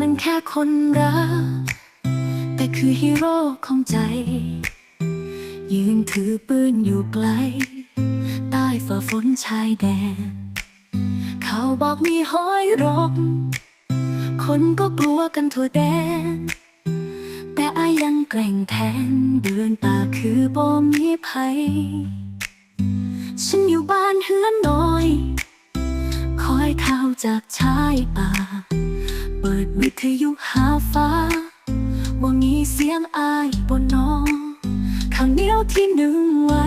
มันแค่คนรัก แต่คือฮีโร่ของใจ ยืนถือปืนอยู่ไกล ใต้ฝ่าฝนชายแดน เขาบอกมีห้อยรบคนก็กลัวกันทั่วแดน แต่อายังแกร่งแทนเดินป่าคือบ่มีภัย ฉันอยู่บ้านเฮือนน้อย คอยข่าวจากชายป่า เปิดวิทยุหาฟ้าว่มีเสียงอายบนนองข้างเหนียวที่หนึ่งไว้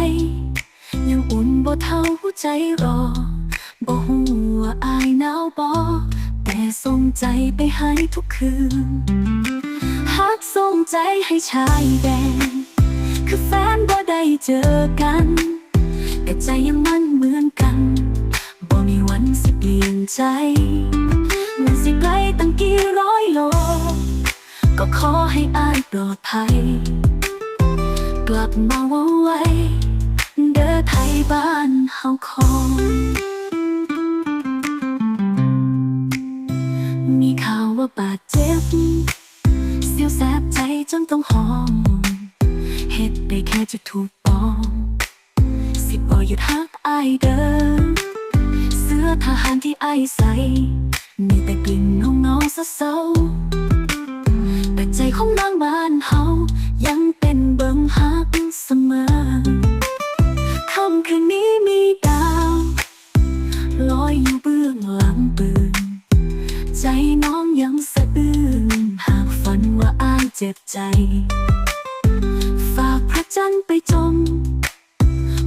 ยังอุ่นบ่เท่าหัวใจรอบ่หูว่าอายหนาวบ่แต่ส่งใจไปให้ทุกคืนฮักส่งใจให้ชายแดนคือแฟนบ่ได้เจอกัน แต่ใจยังมันเหมือนกันบ่มีวันสิเปลี่ยนใจ ร้อยโล ก็ขอให้อายปลอดภัย กลับมาว่าไว้เด้อไทยบ้านเฮาคงมีข่าวว่าบาดเจ็บ เสียวแสบใจจนต้องห้องเฮ็ดได้แค่จะถูกปอง สิบ่หยุดฮักอายเดิมเสื้อทหารที่อายใส่ ของเศร้าแต่ใจของนางบ้านเฮายังเป็นเบิ่งฮักเสมอค่ำคืนนี้มีดาวลอยอยู่เบื้องหลังปืน ใจน้องยังสะอื้นหากฝันว่าอายเจ็บใจ ฝากพระจันทร์ไปจม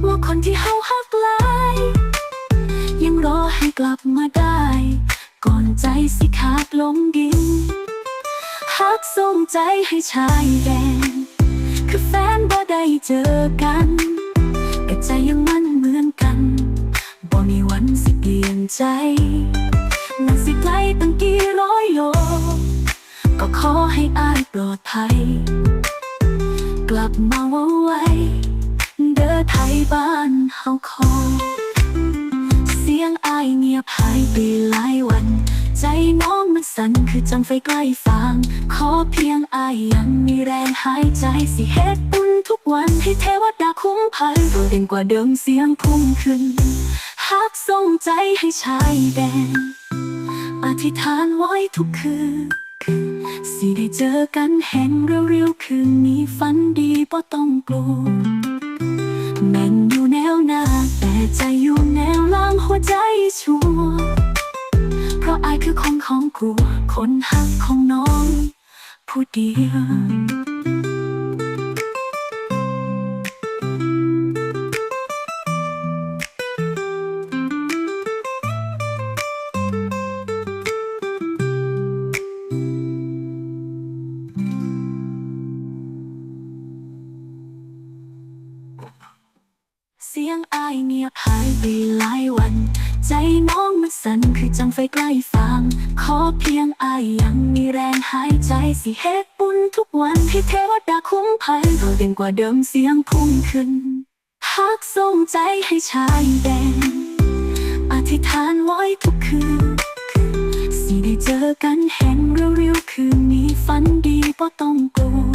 ว่าคนที่เฮาฮักหลายยังรอให้กลับมาได้ ก่อนใจสิขาดลงดินฮักส่งใจให้ชายแดน คือแฟนบ่ได้เจอกันแต่ใจยังมันเหมือนกันบ่มีวันสิเปลี่ยนใจมันสิไกลตั้งกี่ร้อยโล ก็ขอให้อายปลอดภัย กลับมาว่าไว้ เด้อไทยบ้านเฮาคงเสียงอายเงียบหาย คือจังไฟใกล้ฟางขอเพียงอายยังมีแรงหายใจสิเฮ็ดบุญทุกวันให้เทวดาคุ้มภัยโดดเด่นกว่าเดิมเสียงพุ่งขึ้นฮักส่งใจให้ชายแดน อธิษฐานไว้ทุกคืนสิได้เจอกันแห่งเร็วๆคืนนี้ฝันดีบ่ต้องกลัวแม่นอยู่แนวหน้าแต่ใจอยู่แนวหล่างหัวใจชัว อายคือคนของกู คนหักของน้อง ผู้เดียวเสียงอายเงียบหายไปหลายวัน ใจน้องมันสั่นคือจังไฟใกล้ฟางขอเพียงอายยังมีแรงหายใจสิเฮ็ดบุญทุกวันให้เทวดาคุ้มภัยโดดเด่นกว่าเดิมเสียงพุ่งขึ้นฮักส่งใจให้ชายแดนอธิษฐานไว้ทุกคืน สิได้เจอกันแห่งเร็วๆคืนนี้ฝันดีบ่ต้องกลัว